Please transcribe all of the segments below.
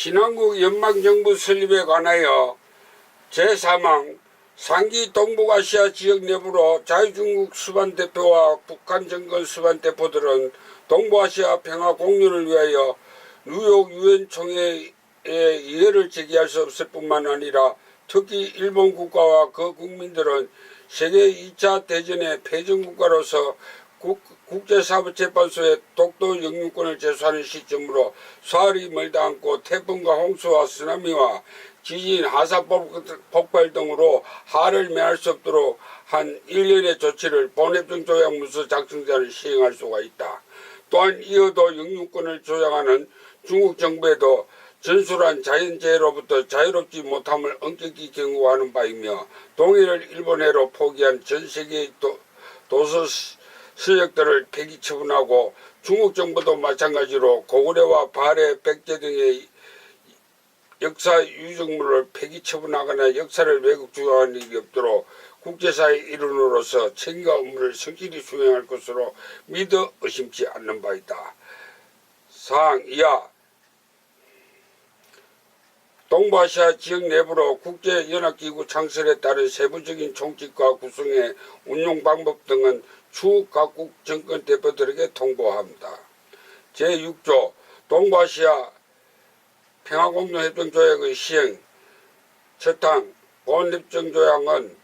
신한국 연방정부 설립에 관하여 제3항 상기 동북아시아 지역 내부로 자유중국 수반 대표와 북한 정권 수반 대표들은 동북아시아 평화 공유를 위하여 뉴욕 유엔 총회에 이해를 제기할 수 없을 뿐만 아니라 특히 일본 국가와 그 국민들은 세계 2차 대전의 패전국가로서 국, 국제사법재판소에 독도 영유권을 제소하는 시점으로 사흘이 멀다 않고 태풍과 홍수와 쓰나미와 지진, 하사 폭발 등으로 하를 면할 수 없도록 한 일련의 조치를 본협정 조약 문서 작성자를 시행할 수가 있다. 또한 이어도 영유권을 조장하는 중국 정부에도 전술한 자연재해로부터 자유롭지 못함을 엄격히 경고하는 바이며 동해를 일본해로 포기한 전 세계의 도, 도서 서역들을 폐기 처분하고 중국 정부도 마찬가지로 고구려와 발해, 백제 등의 역사 유적물을 폐기 처분하거나 역사를 왜곡 주장하는 일이 없도록 국제사회 일원으로서 책임과 업무를 성실히 수행할 것으로 믿어 의심치 않는 바이다. 사항 이하 동부아시아 지역 내부로 국제연합기구 창설에 따른 세부적인 총칙과 구성의 운용 방법 등은 추후 각국 정권 대표들에게 통보합니다. 제6조 동부아시아 평화공동협정조약의 시행 첫항 본협정조약은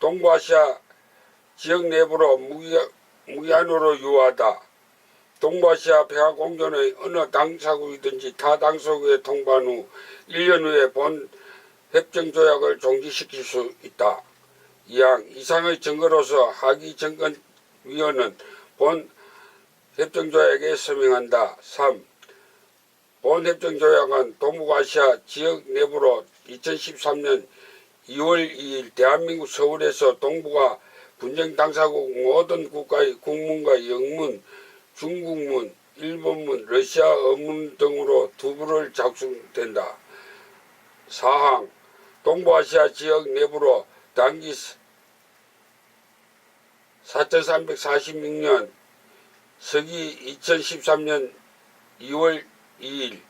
동부아시아 지역 내부로 무기- 무기한으로 유효하다. 동부아시아 평화공존의 어느 당사국이든지 타 당사국에 통보한 후 1년 후에 본 협정조약을 종지시킬 수 있다. 이항 이상의 증거로서 하기 정권위원은 본 협정조약에 서명한다. 3. 본 협정조약은 동북아시아 지역 내부로 2013년 2월 2일 대한민국 서울에서 동북아 분쟁 당사국 모든 국가의 국문과 영문, 중국문, 일본문, 러시아 어문 등으로 두부를 작성된다. 사항 동부아시아 지역 내부로 단기 4346년 서기 2013년 2월 2일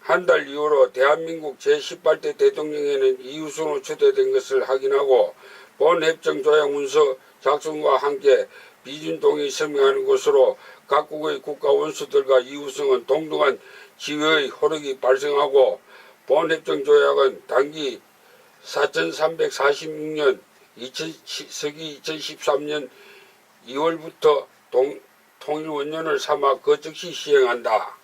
한 달 이후로 대한민국 제18대 대통령에는 이우승으로 초대된 것을 확인하고 본 협정 조약 문서 작성과 함께 비준 동의 서명하는 것으로 각국의 국가 원수들과 이우승은 동등한 지위의 호력이 발생하고 본 협정 조약은 단기 4346년 2000, 서기 2013년 2월부터 동, 통일 원년을 삼아 그 즉시 시행한다.